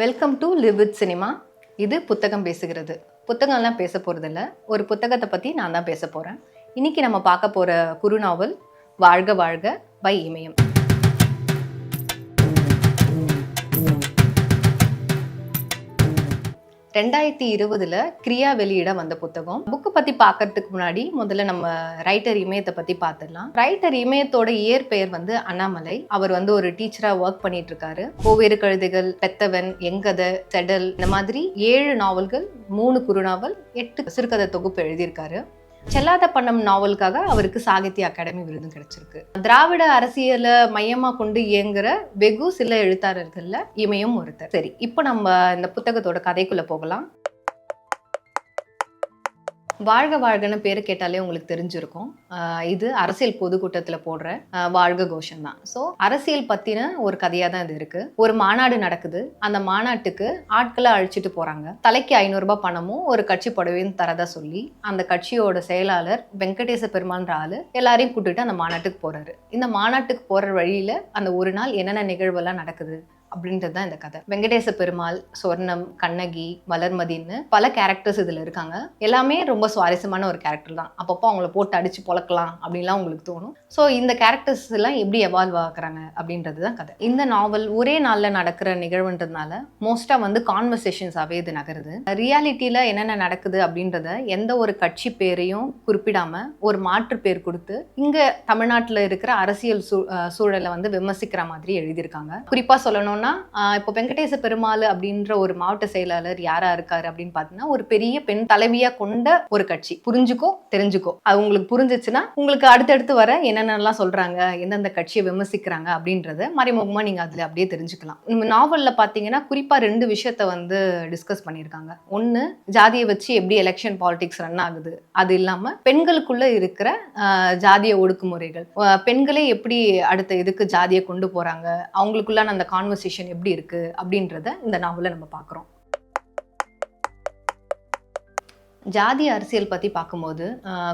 Welcome to live with cinema இது புத்தகம் பேசுகிறது. புத்தகம்லாம் பேச போகிறதில்ல ஒரு புத்தகத்தை பற்றி நான் தான் பேச போகிறேன் இன்னைக்கு நம்ம பார்க்க போகிற குறுநாவல் வாழ்க வாழ்க பை இமயம். ரெண்டாயிரத்தி இருபதுல கிரியா வெளியிட வந்த புத்தகம். புக்கை பத்தி பார்க்கறதுக்கு முன்னாடி முதல்ல நம்ம ரைட்டர் இமயத்தை பத்தி பார்த்துடலாம். ரைட்டர் இமயத்தோட இயற்பெயர் வந்து அண்ணாமலை. அவர் வந்து ஒரு டீச்சரா ஒர்க் பண்ணிட்டு இருக்காரு கோவேறு கழுதைகள் பெத்தவன் எங்கதை செடல் இந்த மாதிரி ஏழு நாவல்கள் மூணு குறுநாவல் எட்டு சிறுகதை தொகுப்பு எழுதியிருக்காரு. செல்லாத பண்ணம் நாவலுக்காக அவருக்கு சாகித்ய அகாடமி விருதும் கிடைச்சிருக்கு. திராவிட அரசியலை மையமா கொண்டு இயங்குற வெகு சில எழுத்தாளர்கள்ல இமயம் ஒருத்தர். சரி இப்போ நம்ம இந்த புத்தகத்தோட கதைக்குள்ள போகலாம். வாழ்க வாழ்கன்னு பேர் கேட்டாலே உங்களுக்கு தெரிஞ்சிருக்கும். இது அரசியல் பொதுக்கூட்டத்தில் போடுற வாழ்க கோஷம் தான். ஸோ அரசியல் பற்றின ஒரு கதையாக தான் இது இருக்கு. ஒரு மாநாடு நடக்குது. அந்த மாநாட்டுக்கு ஆட்களை அழிச்சிட்டு போறாங்க. தலைக்கு ஐநூறுரூபா பணமும் ஒரு கட்சி புடவையும் தரதா சொல்லி அந்த கட்சியோட செயலாளர் வெங்கடேச பெருமான்ற ஆளு எல்லாரையும் கூட்டிட்டு அந்த மாநாட்டுக்கு போறாரு. இந்த மாநாட்டுக்கு போற வழியில அந்த ஒரு நாள் என்னென்ன நிகழ்வெல்லாம் நடக்குது? அப்படின்றது தான் இந்த கதை. வெங்கடேச பெருமாள் சொர்ணம் கண்ணகி வளர்மதின்னு பல கேரக்டர்ஸ் இதில் இருக்காங்க. எல்லாமே ரொம்ப சுவாரஸ்யமான ஒரு கேரக்டர் தான். அப்பப்போ அவங்கள போட்டு அடித்து பொழக்கலாம் அப்படின்லாம் உங்களுக்கு தோணும். ஸோ இந்த கேரக்டர்ஸ் எல்லாம் எப்படி எவால்வ் ஆகுறாங்க அப்படின்றது தான் கதை. இந்த நாவல் ஒரே நாளில் நடக்கிற நிகழ்வுன்றதுனால மோஸ்ட்டாக வந்து கான்வர்சேஷன்ஸாகவே இது நகருது. ரியாலிட்டியில் என்னென்ன நடக்குது அப்படின்றத எந்த ஒரு கட்சி பேரையும் குறிப்பிடாமல் ஒரு மாற்று பேர் கொடுத்து இங்கே தமிழ்நாட்டில் இருக்கிற அரசியல் சூ சூழலை வந்து விமர்சிக்கிற மாதிரி எழுதியிருக்காங்க. குறிப்பாக சொல்லணும் ஆஹ் இப்போ வெங்கடேச பெருமாள் அப்படின்ற ஒரு மாவட்ட செயலாளர் யாரா இருக்காரு? அப்படின்னு பார்த்தீங்கன்னா ஒரு பெரிய பெண் தலைவியா கொண்ட ஒரு கட்சி. புரிஞ்சுக்கோ தெரிஞ்சுக்கோ. அது உங்களுக்கு புரிஞ்சிச்சுன்னா உங்களுக்கு அடுத்தடுத்து வர என்னென்னலாம் சொல்றாங்க எந்தெந்த கட்சியை விமர்சிக்கிறாங்க அப்படின்றத மறைமுகமா நீங்க அதுல அப்படியே தெரிஞ்சுக்கலாம். நம்ம நாவல்ல பாத்தீங்கன்னா குறிப்பா ரெண்டு விஷயத்த வந்து டிஸ்கஸ் பண்ணியிருக்காங்க. ஒன்னு ஜாதியை வச்சு எப்படி எலெக்ஷன் பாலிடிக்ஸ் ரன் ஆகுது. அது இல்லாம பெண்களுக்குள்ள இருக்கிற ஜாதிய ஒடுக்குமுறைகள். பெண்களே எப்படி அடுத்த இதுக்கு ஜாதியை கொண்டு போறாங்க? அவங்களுக்குள்ளான அந்த கான்வர்சேஷன் எப்படி இருக்கு அப்படின்றத இந்த நாவலை நம்ம பார்க்குறோம். ஜாதி அரசியல் பற்றி பார்க்கும்போது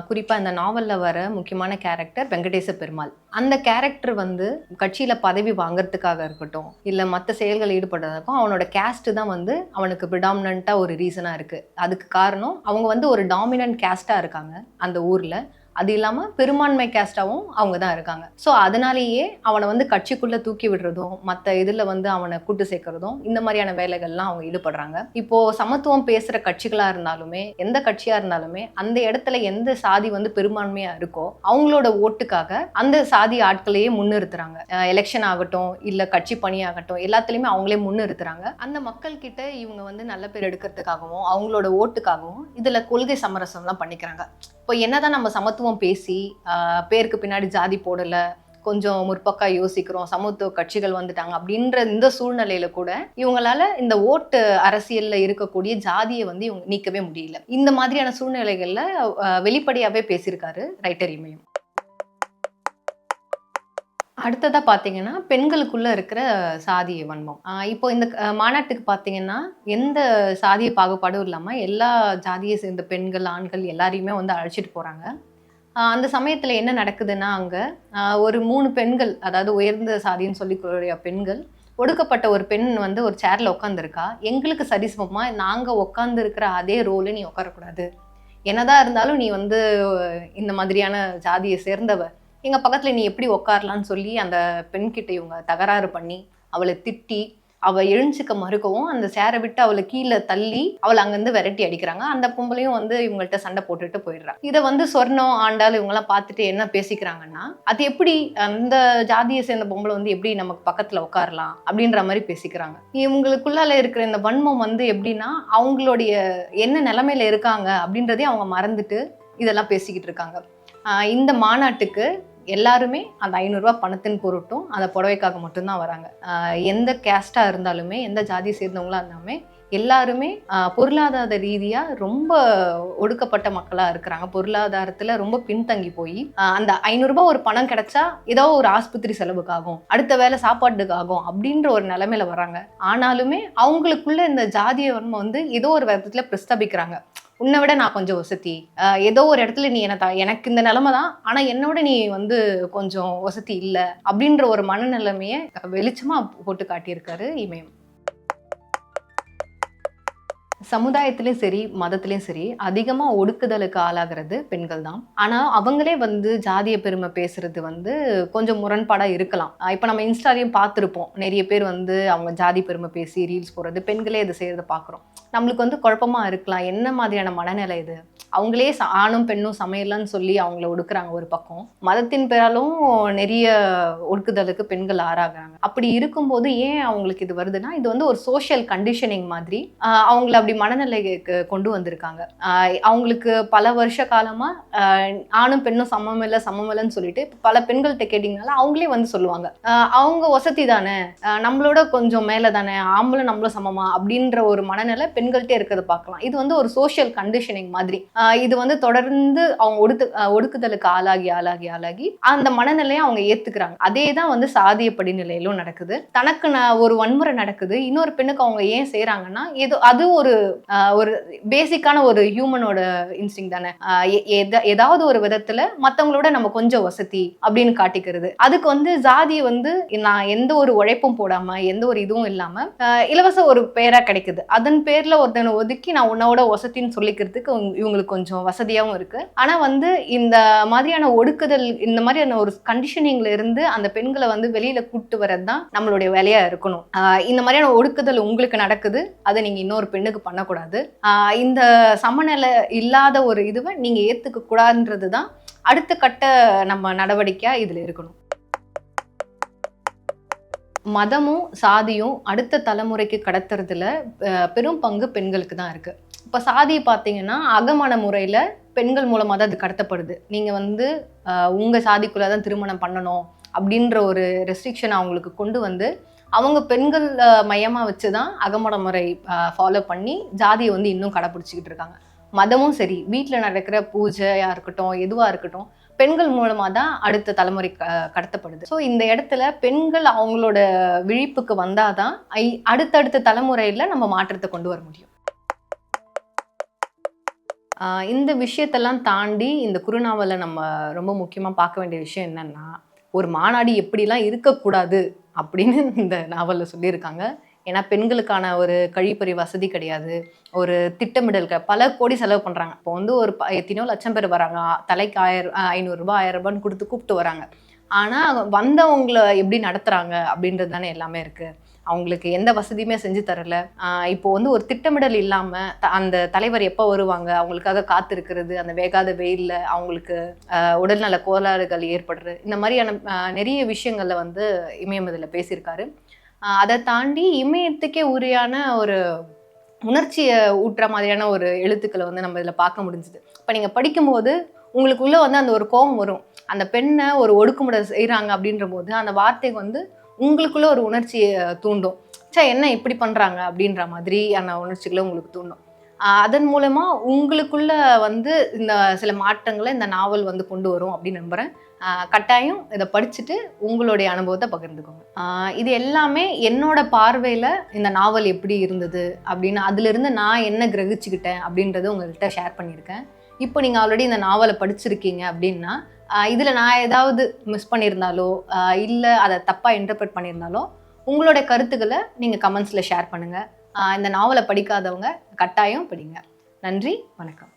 குறிப்பாக இந்த நாவலில் வர முக்கியமான கேரக்டர் வெங்கடேச பெருமாள். அந்த கேரக்டர் வந்து கட்சியில் பதவி வாங்குறதுக்காக இருக்கட்டும் இல்லை மற்ற செயல்கள் ஈடுபடுறதுக்கும் அவனோட கேஸ்ட்டு தான் வந்து அவனுக்கு ப்ரிடாமினண்ட்டாக ஒரு ரீசனாக இருக்குது அதுக்கு காரணம் அவங்க வந்து ஒரு டாமினன்ட் கேஸ்ட்டாக இருக்காங்க அந்த ஊரில். அது இல்லாமல் பெரும்பான்மை கேஸ்டாகவும் அவங்க தான் இருக்காங்க. ஸோ அதனாலேயே அவனை வந்து கட்சிக்குள்ளே தூக்கி விடுறதும் மற்ற இதில் வந்து அவனை கூட்டு சேர்க்கறதும் இந்த மாதிரியான வேலைகள்லாம் அவங்க ஈடுபடுறாங்க. இப்போ சமத்துவம் பேசுகிற கட்சிகளாக இருந்தாலுமே எந்த கட்சியாக இருந்தாலுமே அந்த இடத்துல எந்த சாதி வந்து பெரும்பான்மையாக இருக்கோ அவங்களோட ஓட்டுக்காக அந்த சாதி ஆட்களையே முன்னிறுத்துறாங்க. எலெக்ஷன் ஆகட்டும் இல்லை கட்சி பணியாகட்டும் எல்லாத்துலேயுமே அவங்களே முன்னிறுத்துறாங்க. அந்த மக்கள்கிட்ட இவங்க வந்து நல்ல பேர் எடுக்கிறதுக்காகவும் அவங்களோட ஓட்டுக்காகவும் இதில் கொள்கை சமரசம்லாம் பண்ணிக்கிறாங்க. இப்போ என்னதான் நம்ம சமத்துவம் பேசி பேருக்கு பின்னாடி ஜாதி போடல கொஞ்சம் முற்பக்கா யோசிக்கிறோம் சமத்துவ கட்சிகள் வந்துட்டாங்க அப்படின்ற இந்த சூழ்நிலையில கூட இவங்களால இந்த ஓட்டு அரசியல்ல இருக்கக்கூடிய ஜாதியை வந்து இவங்க நீக்கவே முடியல. இந்த மாதிரியான சூழ்நிலைகள்ல வெளிப்படையாவே பேசியிருக்காரு ரைட்டர் இமயம். அடுத்ததாக பார்த்தீங்கன்னா பெண்களுக்குள்ளே இருக்கிற சாதிய வன்மம். இப்போ இந்த மாநாட்டுக்கு பார்த்தீங்கன்னா எந்த சாதிய பாகுபாடும் இல்லாமல் எல்லா ஜாதியை சேர்ந்த பெண்கள் ஆண்கள் எல்லாரையுமே வந்து அழைச்சிட்டு போகிறாங்க அந்த சமயத்தில் என்ன நடக்குதுன்னா அங்கே ஒரு மூணு பெண்கள் அதாவது உயர்ந்த சாதின்னு சொல்லிக்கூடிய பெண்கள் ஒடுக்கப்பட்ட ஒரு பெண் வந்து ஒரு சேரில் உட்காந்துருக்கா எங்களுக்கு சரிசமமாக நாங்கள் உட்காந்துருக்கிற அதே ரோலு நீ உட்காரக்கூடாது என்னதான் இருந்தாலும் நீ வந்து இந்த மாதிரியான ஜாதியை சேர்ந்தவ எங்கள் பக்கத்தில் நீ எப்படி உக்காரலான்னு சொல்லி அந்த பெண்கிட்ட இவங்க தகராறு பண்ணி அவளை திட்டி அவள் எழுஞ்சிக்க மறுக்கவும் அந்த சேரை விட்டு அவளை கீழே தள்ளி அவளை அங்கேருந்து விரட்டி அடிக்கிறாங்க. அந்த பொம்பளையும் வந்து இவங்கள்ட்ட சண்டை போட்டுட்டு போயிடுறாங்க இதை வந்து சொர்ணம் ஆண்டாள் இவங்கெல்லாம் பார்த்துட்டு என்ன பேசிக்கிறாங்கன்னா அது எப்படி அந்த ஜாதியை சேர்ந்த பொம்பளை வந்து எப்படி நமக்கு பக்கத்தில் உட்காரலாம் அப்படின்ற மாதிரி பேசிக்கிறாங்க. இவங்களுக்குள்ளால இருக்கிற இந்த வன்மம் வந்து எப்படின்னா அவங்களுடைய என்ன நிலமையில இருக்காங்க அப்படின்றதே அவங்க மறந்துட்டு இதெல்லாம் பேசிக்கிட்டு இருக்காங்க. இந்த மாநாட்டுக்கு எல்லாருமே அந்த ஐநூறுரூவா பணத்தின் பொருட்டும் அந்த புடவைக்காக மட்டும்தான் வராங்க. எந்த கேஸ்டாக இருந்தாலுமே எந்த ஜாதியை சேர்ந்தவங்களா இருந்தாலுமே எல்லாருமே பொருளாதார ரீதியாக ரொம்ப ஒடுக்கப்பட்ட மக்களாக இருக்கிறாங்க. பொருளாதாரத்தில் ரொம்ப பின்தங்கி போய் அந்த ஐநூறுரூபா ஒரு பணம் கிடைச்சா ஏதோ ஒரு ஆஸ்பத்திரி செலவுக்காகும் அடுத்த வேலை சாப்பாட்டுக்காகும் அப்படின்ற ஒரு நிலைமையில வராங்க. ஆனாலுமே அவங்களுக்குள்ள இந்த ஜாதிய வன்மை வந்து ஏதோ ஒரு விதத்தில் பிரஸ்தாபிக்கிறாங்க. உன்னை விட நான் கொஞ்சம் வசதி. ஏதோ ஒரு இடத்துல நீ என்ன த- எனக்கு இந்த நிலைமை தான். ஆனால் என்னோட நீ வந்து கொஞ்சம் வசதி இல்லை. அப்படின்ற ஒரு மனநிலைமையை வெளிச்சமாக போட்டு காட்டியிருக்காரு இமயம். சமுதாயத்திலையும் சரி மதத்துலேயும் சரி அதிகமாக ஒடுக்குதலுக்கு ஆளாகிறது பெண்கள் தான். ஆனால் அவங்களே வந்து ஜாதிய பெருமை பேசுறது வந்து கொஞ்சம் முரண்பாடாக இருக்கலாம். இப்போ நம்ம இன்ஸ்டாலையும் பார்த்துருப்போம். நிறைய பேர் வந்து அவங்க ஜாதி பெருமை பேசி ரீல்ஸ் போடுறது பெண்களே இதை செய்கிறத பார்க்குறோம். நம்மளுக்கு வந்து குழப்பமா இருக்கலாம். என்ன மாதிரியான மனநிலை இது? அவங்களே ச- ஆணும் பெண்ணும் சமையலன்னு சொல்லி அவங்கள ஒடுக்குறாங்க ஒரு பக்கம். மதத்தின் பேராலும் நிறைய ஒடுக்குதலுக்கு பெண்கள் ஆறாகிறாங்க. அப்படி இருக்கும்போது ஏன் அவங்களுக்கு இது வருதுன்னா இது வந்து ஒரு சோஷியல் கண்டிஷனிங் மாதிரி அவங்கள அப்படி மனநிலைக்கு கொண்டு வந்திருக்காங்க. அவங்களுக்கு பல வருஷ காலமாக ஆணும் பெண்ணும் சமம் இல்லை சமம் இல்லைன்னு சொல்லிட்டு பல பெண்கள்கிட்ட கேட்டிங்கனால அவங்களே வந்து சொல்லுவாங்க. அவங்க வசதி தானே? நம்மளோட கொஞ்சம் மேலே தானே ஆம்பளும் நம்மளும் சமமா? அப்படின்ற ஒரு மனநிலை பெண்கள்கிட்ட இருக்கிறத பார்க்கலாம். இது வந்து ஒரு சோஷியல் கண்டிஷனிங் மாதிரி. இது வந்து தொடர்ந்து அவங்க ஒடுத்து ஒடுக்குதலுக்கு ஆளாகி ஆளாகி ஆளாகி அந்த மனநிலையை அவங்க ஏத்துக்கிறாங்க. அதே தான் வந்து சாதிய படிநிலையிலும் நடக்குது. தனக்கு ஒரு வன்முறை நடக்குது. இன்னொரு பெண்ணுக்கு அவங்க ஏன் செய்யறாங்கன்னா ஏதோ அது ஒரு ஒரு பேசிக்கான ஒரு ஹியூமனோட இன்ஸ்டிங் தானே. ஏதாவது ஒரு விதத்துல மத்தவங்களோட நம்ம கொஞ்சம் வசதி அப்படின்னு காட்டிக்கிறது. அதுக்கு வந்து ஜாதி வந்து நான் எந்த ஒரு உழைப்பும் போடாம எந்த ஒரு இதுவும் இல்லாம இலவச ஒரு பேரா கிடைக்குது. அதன் பேர்ல ஒருத்தனை ஒதுக்கி நான் உன்னோட வசதின்னு சொல்லிக்கிறதுக்கு இவங்களுக்கு கொஞ்சம் வசதியாகவும் இருக்குது ஆனால் வந்து இந்த மாதிரியான ஒடுக்குதல் இந்த மாதிரியான ஒரு கண்டிஷனிங்ல இருந்து அந்த பெண்களை வந்து வெளியில் கூப்பிட்டு வரது தான் நம்மளுடைய வேலையாக இருக்கணும். இந்த மாதிரியான ஒடுக்குதல் உங்களுக்கு நடக்குது அதை நீங்கள் இன்னொரு பெண்ணுக்கு பண்ணக்கூடாது. இந்த சமநிலை இல்லாத ஒரு இதுவை நீங்கள் ஏற்றுக்க கூடாதுன்றது தான் அடுத்த கட்ட நம்ம நடவடிக்கையாக இதில் இருக்கணும். மதமும் சாதியும் அடுத்த தலைமுறைக்கு கடத்துறதுல பெரும் பங்கு பெண்களுக்கு தான் இருக்கு. இப்போ சாதியை பார்த்தீங்கன்னா அகமண முறையில் பெண்கள் மூலமாக தான் அது கடத்தப்படுது. நீங்கள் வந்து உங்கள் உங்க சாதிக்குள்ளே தான் திருமணம் பண்ணணும் அப்படின்ற ஒரு ரெஸ்ட்ரிக்ஷன் அவங்களுக்கு கொண்டு வந்து அவங்க பெண்கள் மையமாக வச்சு தான் அகமண முறை ஃபாலோ பண்ணி ஜாதியை வந்து இன்னும் கடைப்பிடிச்சிக்கிட்டு இருக்காங்க. மதமும் சரி வீட்டில் நடக்கிற பூஜையாக இருக்கட்டும் எதுவாக இருக்கட்டும் பெண்கள் மூலமாக தான் அடுத்த தலைமுறை கடத்தப்படுது. ஸோ இந்த இடத்துல பெண்கள் அவங்களோட விழிப்புக்கு வந்தாதான் ஐ- அடுத்தடுத்த தலைமுறையில் நம்ம மாற்றத்தை கொண்டு வர முடியும். ஆஹ் இந்த விஷயத்தெல்லாம் தாண்டி இந்த குறுநாவலை நம்ம ரொம்ப முக்கியமாக பார்க்க வேண்டிய விஷயம் என்னன்னா ஒரு மாநாடு எப்படிலாம் இருக்கக்கூடாது அப்படின்னு இந்த நாவலில் சொல்லியிருக்காங்க. ஏன்னா பெண்களுக்கான ஒரு கழிப்பறி வசதி கிடையாது. ஒரு திட்டமிடல் பல கோடி செலவு பண்ணுறாங்க இப்போ வந்து ஒரு ப- எத்தனையோ லட்சம் பேர் வராங்க. தலைக்கு ஆயிரம் ஐநூறுரூபா ஆயிரம் ரூபான்னு கொடுத்து கூப்பிட்டு வராங்க. ஆனால் வந்தவங்கள எப்படி நடத்துகிறாங்க அப்படின்றது தானே எல்லாமே இருக்குது அவங்களுக்கு எந்த வசதியுமே செஞ்சு தரல. இப்போ வந்து ஒரு திட்டமிடல் இல்லாமல் அந்த தலைவர் எப்போ வருவாங்க? அவங்களுக்காக காத்திருக்கிறது அந்த வேகாத வெயிலில் அவங்களுக்கு உடல்நல கோளாறுகள் ஏற்படுறது இந்த மாதிரியான நிறைய விஷயங்களில் வந்து இமயம் இதில் பேசியிருக்காரு. அதை தாண்டி இமயத்துக்கே உரியான ஒரு உணர்ச்சியை ஊட்டுற மாதிரியான ஒரு எழுத்துக்களை வந்து நம்ம இதில் பார்க்க முடிஞ்சுது. இப்போ நீங்கள் படிக்கும்போது உங்களுக்குள்ளே வந்து அந்த ஒரு கோபம் வரும். அந்த பெண்ணை ஒரு ஒடுக்குமுறை செய்கிறாங்க அப்படின்ற போது அந்த வார்த்தைக்கு வந்து உங்களுக்குள்ளே ஒரு உணர்ச்சியை தூண்டும். ச்சே என்ன இப்படி பண்ணுறாங்க அப்படின்ற மாதிரியான உணர்ச்சிகளை உங்களுக்கு தூண்டும். அதன் மூலமா உங்களுக்குள்ள வந்து இந்த சில மாற்றங்களை இந்த நாவல் வந்து கொண்டு வரும் அப்படின்னு நம்புறேன். கட்டாயம் இதை படிச்சுட்டு உங்களுடைய அனுபவத்தை பகிர்ந்துக்கோங்க. இது எல்லாமே என்னோட பார்வையில இந்த நாவல் எப்படி இருந்தது அப்படின்னு அதுல இருந்து நான் என்ன கிரகிச்சுக்கிட்டேன் அப்படின்றத உங்கள்கிட்ட ஷேர் பண்ணியிருக்கேன். இப்போ நீங்க ஆல்ரெடி இந்த நாவலை படிச்சிருக்கீங்க அப்படின்னா இதில் இதுல நான் ஏதாவது மிஸ் பண்ணியிருந்தாலோ இல்லை அதை தப்பா இன்டர்பிரட் பண்ணியிருந்தாலோ உங்களோட கருத்துக்களை நீங்க கமெண்ட்ஸ்ல ஷேர் பண்ணுங்க. இந்த நாவலை படிக்காதவங்க கட்டாயம் படிங்க. நன்றி வணக்கம்.